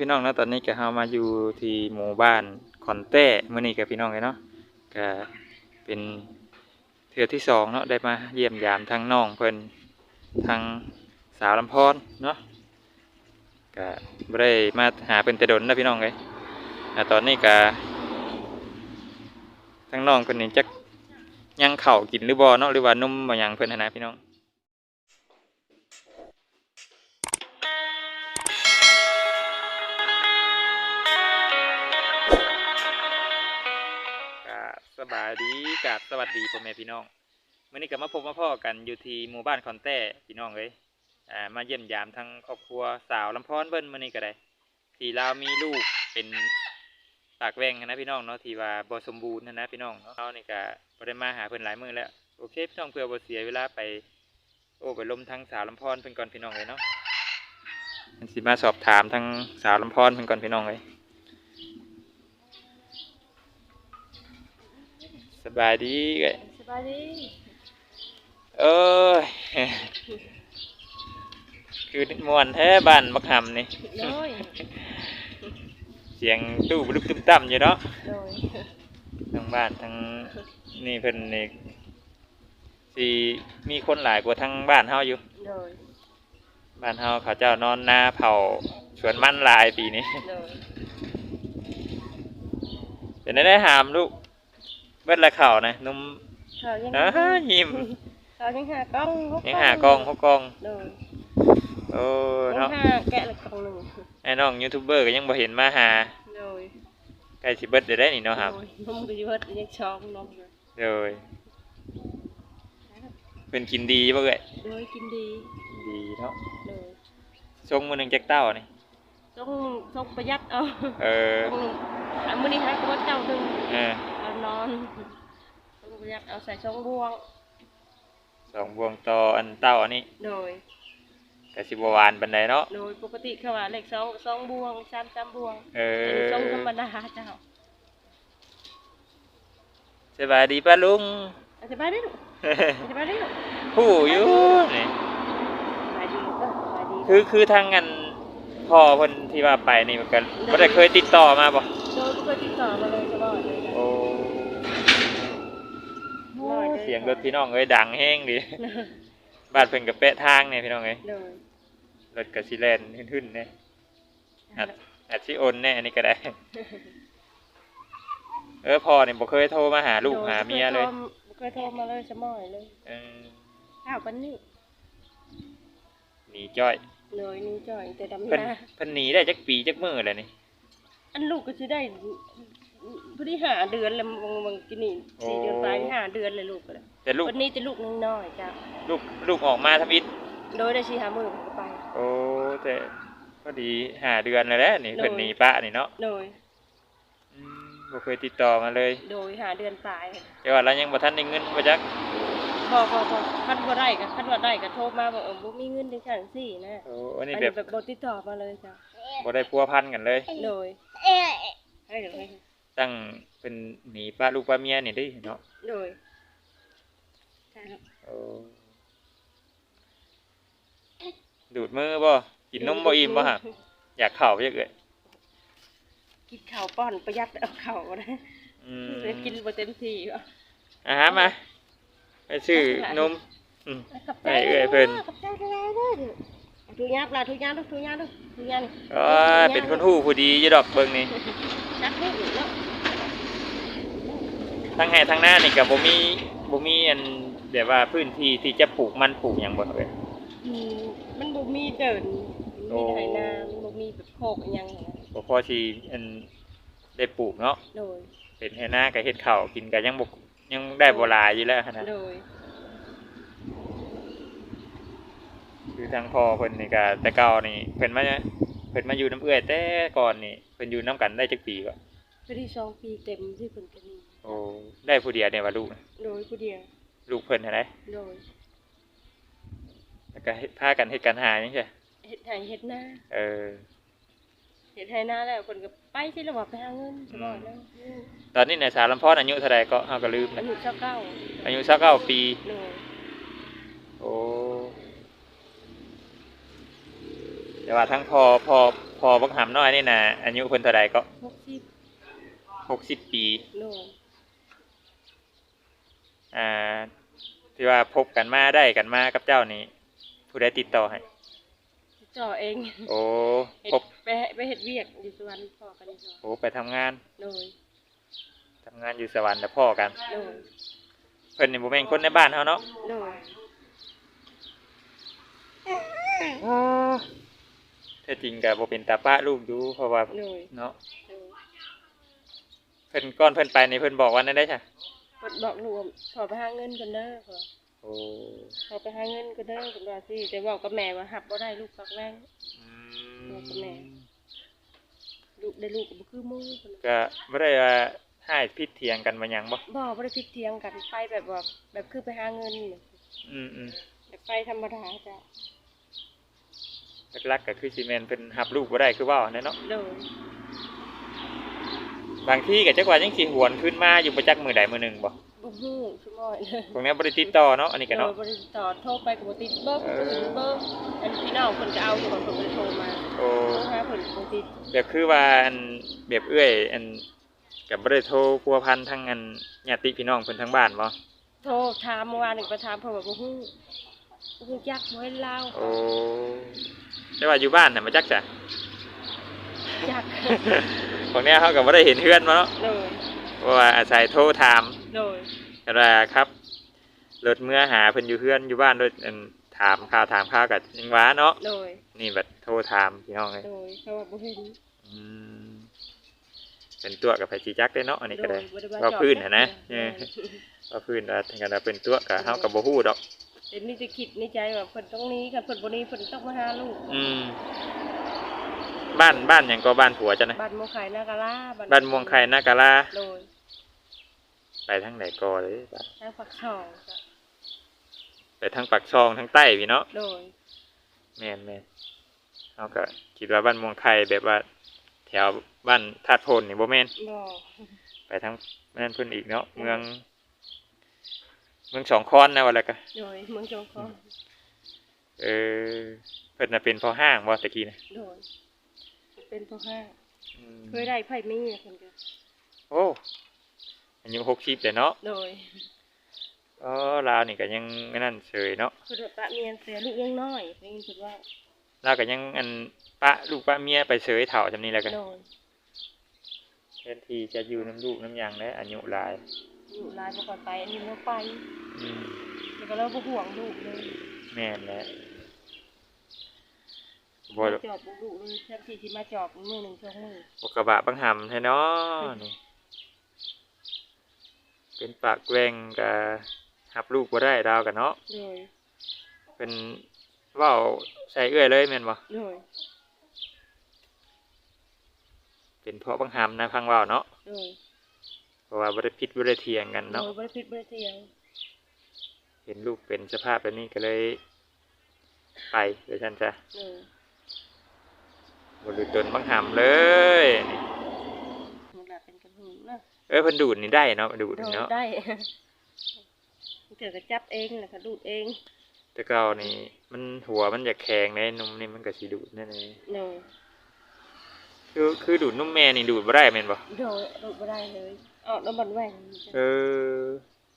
พี่น้องเนาะตอนนี้ก็เฮามาอยู่ที่หมู่บ้านขอนแต้มื้อนี้กับพี่น้องเลยเนาะก็เป็นเทื่อที่สองเนาะได้มาเยี่ยมยามทั้งน้องเพิ่นทางสาวลำพอนเนาะก็บ่ได้มาหาเพิ่นแต่ดนนะพี่น้องเลยอ่ตอนนี้ก็ทั้งน้องเพิ่นนี่จักยังเข้ากินหรือบ่เนาะหรือว่านุ่มบ่ยังเพิ่นหั้นนะพี่น้อง บสบายดีกราบสวัสดีพ่อแม่พี่น้องเมื่อนี้ก็มาพบมาพ่อกันอยู่ที่หมู่บ้านคอนแต้พี่น้องเลยอ่ามาเยี่ยมยามทั้งครอบครัวสาวลำพอนเบิ้นมื่อนี้ก็ได้ที่เรามีลูกเป็นปากแวงนะพี่น้องเนาะที่ว่าบ่สมบูรณ์นะพี่น้องเนาะเรานี่ก็บ่ได้มาหาเพิ่อนหลายมือแล้วโอเคพี่น้องเพื่อบเสียเวลาไปโอ้ไปลมทั้งสาวลำพอนเพิ่นก่อนพี่น้องเลยเนาะมันสิมาสอบถามทั้งสาวลำพอนเพิ่นก่อนพี่น้องเลย สบายดีเอ้ยสบายดีเอ้ยคือมวนแท้บ้านมักหำนี่โดยเสียงตู้บลุกตุ้มตั้มอยู่เนาะโดยทั้งบ้านทั้งนี่เพิ่นนี่สิมีคนหลายกว่าทั้งบ้านเฮาอยู่โดยบ้านเฮาเขาเจ้านอนหน้าเผาสวนมันหลายปีนี้โดยเป็นได้ได้หามลูก เบิดละเข่านะนุ่มเขายังอ้ายิ้มเขายังหากล้องหยังหากล้องเขากล้องโดยโอ้ยังเนาะหาแกะละกล้องหนึ่งไอ้น้องยูทูบเบอร์ก็ยังบ่เห็นมาหาโดยใกล้สิเบิดได้ได้นี่เนาะครับ โดยนมก็อยู่เฮ็ดยังช็อกนมอยู่เลยเป็นกินดีบ่เอ่ยโดยกินดีดีเนาะโดยชงมือหนึ่งแจ็คเต้านี่ต้องต้องประหยัดเอาเออต้องอันมื้อนี้หาก็บ่เจ้าถึงเออ เอานอนต้องประหยัดเอาใส่ช่องบ่วงสองบวงต่ออันเต้าอันนี้โดยกะสิบหวานบันไดเนาะโดยปกติเขาว่าเลขสองสองบ่วงสามสามบ่วงเออันอนี้ช่องธรรมดาเจ้าสบายดีป้าลุงอธิบายได้ลูกอธิบายได้ลูกผู้อยู่นี่สบายดีก็สบายดี คือคือทางอันพ่อเพิ่นที่ว่าไปนี่มันก็บ่ได้เคยติดต่อมาบ่โดยปกติติดต่อมาเลยตลอ เสียงรถพี่น้องเอ้ยดังแฮงดิบ้านเพิ่นก็เป๊ะทางเนี่ยพี่น้องเอ้ยโดยรถก็สิแล่นหึ่นๆเนี่ยอัดอาจสิโอนแน่อันนี้ก็ได้ เออพ่อเนี่ยบ่เคยโทรมาหาลูกหาเมียเลยบ่เคยโทรมาเลยสมอยเลยเอออ้าวปันนี้หนีจ้อยเลยนี่จ่อยแต่ดำเพิ่นนาเพิ่นหนีได้จักปีจักมื้อแล้วนี่อันลูกก็จะได้ พอดีหาเดือนแล้วบางบางกินนี่สี่เดือนไปหาเดือนเลยลูกก็เลยแต่ลูกวันนี้จะลูกน้อยๆจ้ะลูกลูกออกมาทำอิฐโดยได้ชีหามือก็ไป โอ้แต่พอดีหาเดือนแล้วแหละนี่เพิ่นหนีปะนี่เนาะโดยอืมบ่เคยติดต่อมาเลย โดยหาเดือนปลายแต่ว่าเรายังบ่ทันได้เงินบ่จักพอพอพอคันว่าได้ก็คันว่าได้ก็โทรมาบอกเออบ่มีเงินจังซั่นสินะโอ้อันนี้อันแบนี้บแบบบ่ติดต่อมาเลยจ้ะบ่ได้พัวพันกันเลยโดยให้เดี๋ยวให้ ตั้งเป็นหนีป้าลูกป้าเมียนี่เด้เนาะโดยใช่ครับโอ้ดูดมือบ่กินนมบ่อิ่มบ่ฮะอยากเข้าจักเอ้ยกินข้าวป้อนประหยัดเอาข้าวนะอืมเลยกินบ่เต็มที่ว่ะอาหารมาไปซื้อนมอืมขอบใจให้เอ้ยเพิ่น ขอบใจเด้อเด้อเด้อทุกอย่างปลาทุกอย่างทุกอย่างทุกอย่างอ๋อเป็นคนหู้ผู้ดีอยู่ดอกเบิ่งนี่จักให้อีกเนาะทั้งให้ทั้งหน้านี่ก็บ่มีบ่มีอันแบบว่าพื้นที่ที่จะปลูกมันปลูกหยังบ่เอ้ยอืมมันบ่มีเดินโอ้มีไถนามันบ่มีแบบโคกอิหยังนะบ่พอสิอันได้ปลูกเนาะโดยเป็นให้หน้าก็เฮ็ดข้าวกินก็ยังบ่ยังได้บ่หลายอยู่แล้วหั้นนะ โดย คือทางพ่อเพิ่นนี่ก็แต่เก่านี่เพิ่นมาเพิ่นมาอยู่น้ำเอื้อยแต่ก่อนนี่เพิ่นอยู่น้ำกันได้จักปีก็พอดีสองปีเต็มที่เพิ่นก็มีโอ้ได้ผู้เดียวเนี่ยว่าลูกน่ะโดยผู้เดียวลูกเพิ่นหั่นไดโดยแล้วก็เฮ็ดพากันเฮ็ดการหาจังซี่เฮ็ดให้เฮ็ดนาเออ เฮ็ดให้นาแล้วเพิ่นก็ไปที่ระบบไปหาเงินสบายแล้วตอนนี้ในสารลำพอนอายุเท่าใดก็เฮาก็ลืมอานะยุเจ้าเก้าอายุ29ปีโดยโอ้ แต่ว่าทั้งพอพอพอบักหำน้อยนี่นะอายุเพิ่นเท่าใดก็หกสิบหกสิบปี โดยอ่าที่ว่าพบกันมาได้กันมากับเจ้านี่ผู้ใดติดต่อให้จ่อเองโอ้เฮ็ดพบไปไปเฮ็ดเวียกอยู่สวรรค์พ่อกันจ่อโอ้ไปทำงานโดยทำงานอยู่สวรรค์แล้วพ่อกัน โดยเพิ่นนี่บ่แม่นคนในบ้านเฮาเนาะโดย แท้จริงก็บ่เป็นตาป้าลูกอยู่เพราะว่าโดยเนาะโดยเพิ่นก่อนเพิ่นไปนี่เพิ่นบอกว่านั่นได้จ้ะเพิ่นบอกลูกว่าขอไปหาเงินกันเด้อขอโอ้ขอไปหาเงินกันเด้อเพิ่นว่าสิแต่บอกกับแม่ว่าหับบ่ได้ลูกปักแรง อืบอกกับแม่มลูกได้ลูกก็บ่คือหมู่เพิ่นว่าก็บ่ได้ว่าให้พิษเถียงกันมาหยังบ่บ่บ่ได้ผิดเถียงกันไปแบบว่าแบบคือไปหาเงินนี่อืมอืม แบบไปธรรมดาจ้ะห ลักๆก็คือสิแม่นเพิ่นรับลูกบ่ได้คือเว้าแน่เนาะโดยบางทีก็จักว่ายังสิหวนขึ้นมาอยู่ประจักมือใดมือหนึ่งบ่บ่ฮู้ซุมื้อเลยพวกนี้บ่ได้ติดต่อเนาะอันนี้ก็เนาะโดยบ่ได้ติดต่อโทรไปก็บ่ติดเบิ่งเออบ่ติดเบิ่งอันพี่น้องเพิ่นก็เอาอยู่ก่อนเพิ่นบ่ได้โทรมาโอ้โทรหาเพิ่นบ่ติดแบบคือว่าอันแบบเอื้อยอันก็บ่ได้โทรพัวพันทั้งอันญาติพี่น้องเพิ่นทั้งบ้านบ่โทรถามเมื่อวานนี่ก็ถามเพิ่นว่าบ่ฮู้บ่ฮู้จักบ่เห็นลาวโอ้ แต่ว่าอยู่บ้านน่ะมาจักจ้ะจักพวกเนี้ยเขาก็บ่ได้เห็นเฮือนมาเนาะโดยเพราะว่าอาศัยโทรถามโดยกันว่าครับรถเมื่อหาเพิ่นอยู่เฮือนอยู่บ้านโดยอันถามข่าวถามข่าวกับยังหว้าเนาะโดยนี่บัดโทรถามพี่น้องเลยโดยเพราะว่าบ่เห็นอืมเป็นตัวกับไผสิจักได้เนาะอันนี้ก็ได้โบ่ว่าจอดพื้นน่ะนะโดเอยอว่าพื้นว่าถึงกันว่าเป็นตัวกับเฮากับบ่ฮู้ดอก เดี๋ยวนี้จะคิดในใจว่าเพิ่นต้องหนี้กันเพิ่นบ่หนี้เพิ่นต้องมาหาลูกอืม บ้านบ้านหยังก็บ้านผัวจ้ะนะบ้านมวงไข่นากะลาบ้านม่วงไข่นากาลาโดยไปทางไหนก็เลยบ้านทางฝักช่องจ้ะไปทางปักซองทางใต้พี่เนาะโดยแม่นแม่นเฮาก็คิดว่าบ้านม่วงไข่แบบว่า แถวบ้านธาตุพลนี่บ่แม่นบ่ ไปทางนั่นเพิ่นอีกเนาะเมืองเมืองสองคอนนะว่าแล้วก็โดยเมืองจงคองเออเพิ่นน่ะเป็นพ่อห้างบ่ตะกี้นะโดยเป็นพ่อห้าอืมเคยได้ไผ่มีอะเพิ่นก็โอ้อายุ60เลยเนาะโดยอ๋อลาวนี่ก็ยังนั่นเฉยเนาะเพิ่นว่าปะเมียนเสียลูกยังน้อยได้ยินเพิ่นว่าลาวก็ยังอันปะลูกปะเมียไปเฉยเฒ่าจำนี้แล้วกันโดยแทนที่จะอยู่น้ำลูกน้ำหยังและอายุหลาย อยู่หลายบ่ก่อนไปอันนี้บ่ไปอืมแล้วก็เลยบ่ห่วงลูกเลยแม่นแหละบ่มาจอบบ่ลูกเลยแทนที่สิมาจอบมื้อหนึงช่วงมื้อบ่กระบะบังหำแท้เนาะนี่เป็นปากแกว่งก็หับลูกบ่ได้ดาวกันเนาะโดยเป็นเว้าใส่เอื้อยเลยแม่นบ่โดยเป็นเพราะบังหำนะพังเว้าเนาะโดยเพ ราะว่าบ่ได้ผิดบ่ได้เถียงกันโดเนาะยบ่ได้ผิดบ่ได้เถียง เห็นลูกเป็นสภาพแบบนี้ก็เลย ไปเดี๋ยวฉันจะโดยบริตนบังหำเลยนี่มันละเป็นกระหึ่มนะเอ้ยเพิ่นดูดนี่ได้เนาะดูดโดนี่ยเนาะได้เกิดก็จับเองแล้วก็ดูดเองแต่เก่านี่ มันหัวมันอยากแข็งในนมนี่มันก็สิดูดแน่ๆโดยคือคือดูดนมแม่นี่ดูดบ่ได้แม่นบ่โดยดูดบ่ได้เลย ออกน้ำมันแหว่งจ้ะเออ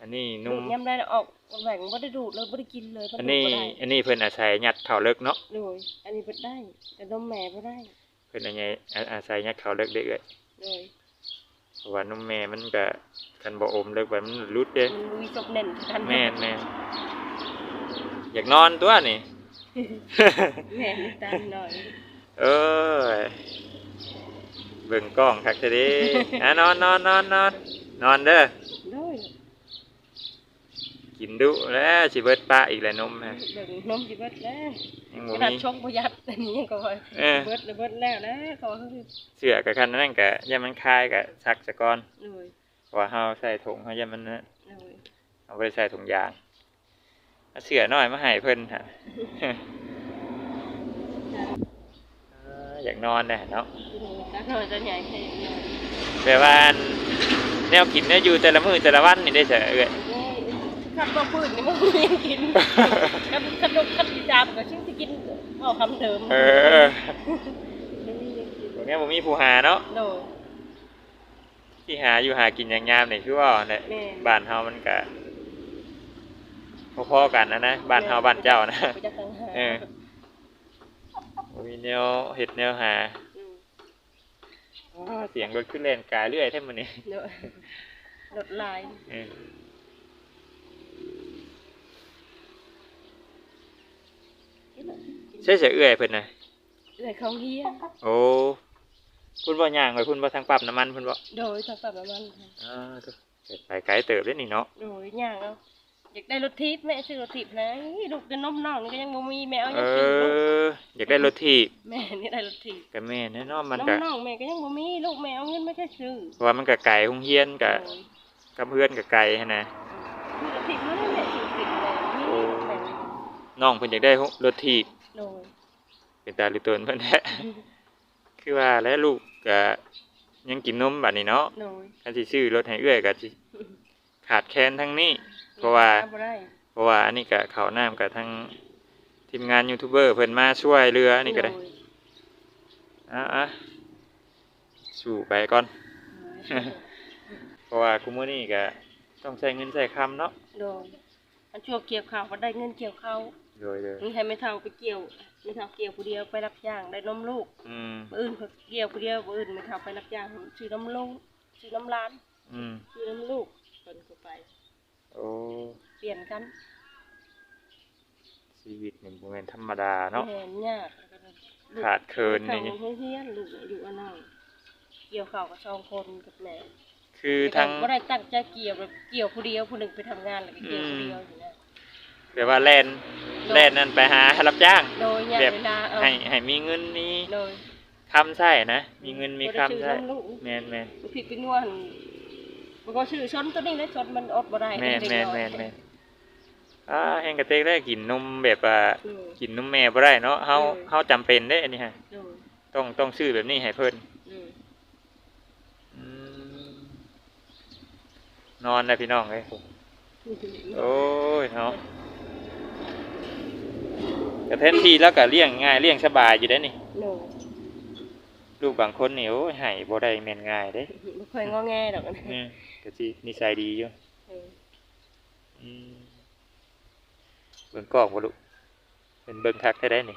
อันนี้นดูมดย่ำได้ออกมันแหว่งบ่ได้ดูดเลยบ่ได้กินเลยเพราะอันดูดนี้บ่ได้อันนี้เพิ่นอาศัยยัดเข้าเลิกเนาะโดยอันนี้บ่ได้ แต่นมแม่บ่ได้ เพิ่นอาศัยอาศัยยัดเข้าเลิกได้เอ้อยโดยเพราะว่านมแม่มันก็คันบ่อมเลิกไปมันรุดเด้มันลุยจบแน่นกันแม่นแม่นอยากนอนตัวนี่แม่นี่ตามหน่อยเอ้ย เบิ่งกล้องคักซะเดิอะนอนนอนนอนนอนนอนเด้อโดยกินดุแล้วสิเบิดปลาอีกแล้วนมฮะเบิ่งนมสิเบิดแล้วยังขบ่นาดมี ชงบ่ยัดอันนี้ยังก็ว่าเออ เบิดแล้วเบิดแล้วนะเขาว่าคือเสื้อกับคันนั้นก็อย่ามันคายก็ซักซะก่อนโดยเพราะว่าเฮาใส่ถุงเฮาอย่ามันนะโดยเอาไปใส่ถุงยางเอาเสื้อน้อยมาให้เพิ่นฮะเอออยากนอนแน่เนาะถ้าเขาจะใหญ่ให้นอนแต่ว่าอันแนวกินเนี่ยอยู่แต่ละมื้อแต่ละวันนี่ได้เสยเอ้ยโอ้ยคันบ่พื้นนี่มันมีกินคันคันนกคันจามก็ชิงสิกินเอาคำเดิมเออมันมีหยังกินตรงนี้ผมมีผู้หาเนาะโดยที่หาอยู่หากินอย่างงามนี่คือว่าเนี่ยแม่บ้านเฮามันก็พอๆกันนะนะบ้านเฮาบ้านเจ้านะไปจักต่างหากเออ บ่มีแนวเฮ็ดแนวหามอ้าเสียงรถขึ้นแล่นกายเรื่อยแท้มื้อนี้โดยรถลายเออใช่เสียเอื้อยเพิ่นน่ะเลยเขาเฮียโอ้พุ่นบ่ย่างไว้พุ่นบ่ทางปรับน้ำมันพุ่นบ่โดยทางปั๊มน้ำมันค่ะอ่าตัวไปไกลเติบเด้นี่เนาะโดยย่างเอา อยากได้รถทิพย์แม่ซื้อรถทิพย์นะอีลูกจะนมน้องนี่ก็ยังบ่มีแม่เอาเอยังกินลูกอ อยากได้รถถีบแม่นี่ได้รถทิพย์ก็แม่นแน่นอนมันน้ก็องน้องแม่ก็ยังบ่มีลูกแม่เอาเงินไม่ใช่ซื้อเพราะว่ามันก็ไกลโรงเรียนก็โดยกับเพื่อนก็ไกลหันนะซื้อรถทิพย์มาได้แม่ซื้อติดเลยนี่โอ้ แม่น้องเพิ่นอยากได้รถถีบโดยเป็นตาลิตนเพิ่นแท้ คือว่าแล้วลูกก็ยังกินนมบัดนี้เนาะโดยคันสิซื้อรถให้เอื้อยก็สิ ขาดแคลนทั้งนี้ เพราะว่าบ่ได้เพราะว่าอันนี้ก็ข้าวน้ำกับทั้งทีมงานยูทูบเบอร์เพิ่นมาช่วยเรืออันนี้ก็ได้โยอะอะสู้ไปก่อนโดยเพราะว่าคุมื้อนี้ก็ต้องใช้เงินใช้คำเนาะโดยอันชั่วเกี่ยวข้าวก็ได้เงินเกี่ยวข้าวโดยเลยนี่ให้แม่เฒ่าไปเกี่ยวแม่เฒ่าเกี่ยวผู้เดียวไปรับจ้างได้นมลูกอืมมื้ออื่นเขาเกี่ยวผู้เดียวมื้ออื่นแม่เฒ่าไปรับจ้างซื้อน้ำลูกซื้อน้ำร้านอืม ซื้อน้ำลูก เพิ่นก็ไป โอ้เปลี่ยนกันชีวิตนี่บ่แม่นธรรมดาเนาะแม่นยากแล้วก็ลูกขาดเคินเข้านี่โรงเรียนลูกอยู่อันนั้นเกี่ยวข้าวกับสองคนกับแม่คือทั้งบ่ได้ตั้งใจเกี่ยวแบบเกี่ยวผู้เดียวผู้หนึงไปทำงานแล้วก็เกี่ยวผู้เดียวอยู่นะแบบว่าแล่นแล่นนั่นไปหารับจ้าง โดยยามแบบเวลาเอาให้ให้มีเงินมีโดยคำใช้นะ มีเงินมีคำบ่ได้ใช้ซื้อน้ำลูกแม่นแม่นผิดเป็นนวล มันก็ชื่อชนตัวนี้นะชนมันอดบ่ได้แม่นเด็กแม่นน้อยแม่นแม่นอ่าแฮงกระเตกได้กินนมแบบว่าเออ กินนมแม่บ่ได้เนาะเฮาเออ เฮาจำเป็นเด้อันนี้ฮะเออต้องต้องซื้อแบบนี้ให้เพิ่นเออ อืมนอนได้พี่น้องเอ้ยโอ้ยเนาะกระเทนทีแล้วก็เลี้ยงง่ายเลี้ยงสบายอยู่ได้นี่ โน ลูกบางคนนี่โอ้ยให้บ่ได้แม่นง่ายเด้ไม่ค่อยงอแงดอกนะอืมก็สินิสัยดีอยู่เอออืมเบิ่งกล้องบ่ลูกเป็นเบิ่งคักแท้ได้นี่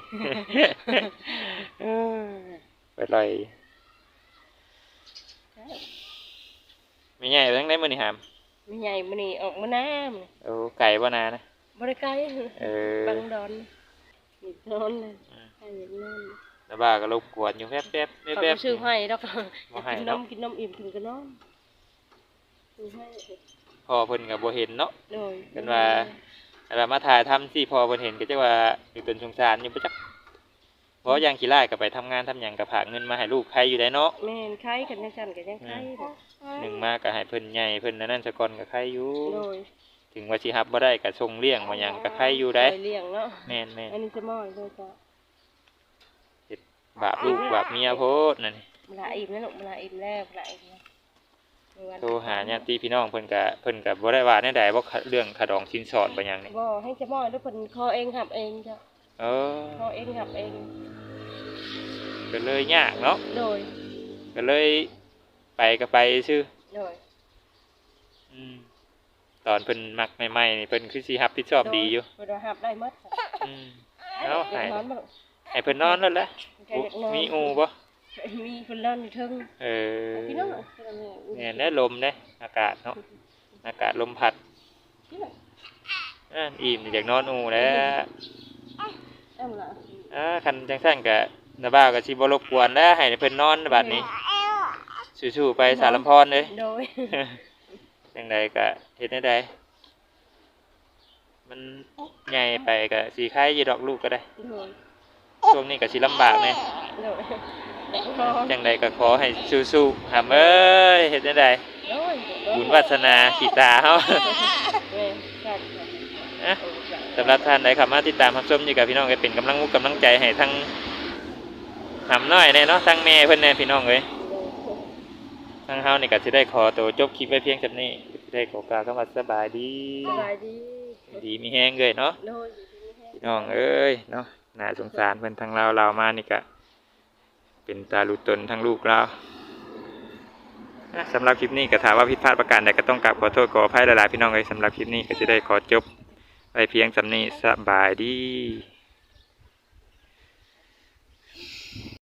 เออไปลอยไม่ใหญ่ทั้งได้มื้อนี่หามไม่ใหญ่มันนี่ออกมาน้ำนี่โอ้ไก่บ่นานะบริไกลเออบังดอนนี่นอนเลยอืมให้อย่างนอน แล้วบ้าก็รบกวนอยู่แป๊บๆแป๊บเขาแป๊บก็ซื้อให้ดอกบ่ให้กินดนอกมกินนมอิ่มถึงก็นอนซื้อให้พอเพิ่นก็บ่เห็นเนาะ โดยกันว่า เรามาถ่ายทำสิพอเพิ่นเห็นก็จะว่าอยู่ตนสงสารอยู่บ่จักเพราะอย่างขี้ร้ายก็ไปทำงานทำหยังก็ฝากเงินมาให้ลูกใครอยู่ได้เนาะ แม่นไข่กันยังสั่นกันยังไข่เด้อหนึ่งมาก็ให้เพิ่นใหญ่เพิ่นอันนั่นซะก่อนก็ใครอยู่ โดยถึงว่าสิรับบ่ได้ก็ส่งเลี้ยงมาหยังก็ใครอยู่ได้โเลี้ยงเนาะแม่นแม่นอันนี้จะมอยเลยจ้ะ บาปลูกบาปเมียโพดนั่นนี่เวลาอิ่มแล้วลูกเวลาอิ่มแล้วเวลาอิ่มแล้ววันโทรหาญาติพี่น้องเพิ่นก็เพิ่นก็บ่ได้ว่าแนวใดบ่เรื่องขะดองสินสอดบ่หยังนี่บ่ให้จะมอยแล้วเพิ่นคอเองหับเองจ้ะเออคอเองหับเองก็เลยยากเนาะโดยก็เลยไปก็ไปซื่อโดยอืมตอนเพิ่นมักใหม่ๆนี่เพิ่นคือสิรับผิดชอบดีอยู่เวลาหับได้หมดอืมเอาอยาให้กนอนบ่ลูก ให้เพิ่นนอนแล้วแหละแกอยากนอนมีอูบ่มีคนนอนอยู่เทึงเออพี่น้องแม่นได้ลมเด้อากาศเนาะอากาศลมพัดอ่าอิ่มอยากนอนอูแล้วเอาล่ะอ่าคันจังซั่นก็นาบ้าวก็สิบ่รบกวนแล้วให้เพิ่นนอนบัดนี้สู้ๆไปสารลำพรเด้โดยจังใดก็เฮ็ดได้ใดมันใหญ่ไปก็สิคล้ายอยู่ดอกลูกก็ได้โดย ช่วงนี้ก็สิลำบากแน่โดยนอนจังใดก็ขอให้สู้ๆหำเอ้ยเฮ็ดได้ใดโดยบุญวาสนาขีตาเฮาแม่จัดอะสำหรับท่านใดเข้ามาติดตามรับชมอยู่กับพี่น้องก็เป็นกำลังมุกกำลังใจให้ทั้งหำน้อยแน่เนาะทั้งแม่เพิ่นแน่พี่น้องเอ้ย ทั้งเฮานี่ก็สิได้ขอตัวจบคลิปไว้เพียงแค่นี้ได้ขอกล่าวคำว่าสบายดี สบายดีดีมีแห้งเลยเนาะโดยอยู่ที่นี่แห้งพี่น้องเอ้ยเนาะ น่าสงสารเพิ่นทั้งเราเรามานี่ก็เป็นตาลูตนทั้งลูกเราสำหรับคลิปนี้ก็ถามว่าผิดพลาดประการใดก็ต้องกราบขอโทษขออภัยหลายๆพี่น้องเลยสำหรับคลิปนี้ก็จะได้ขอจบไปเพียงสำนี้สบายดี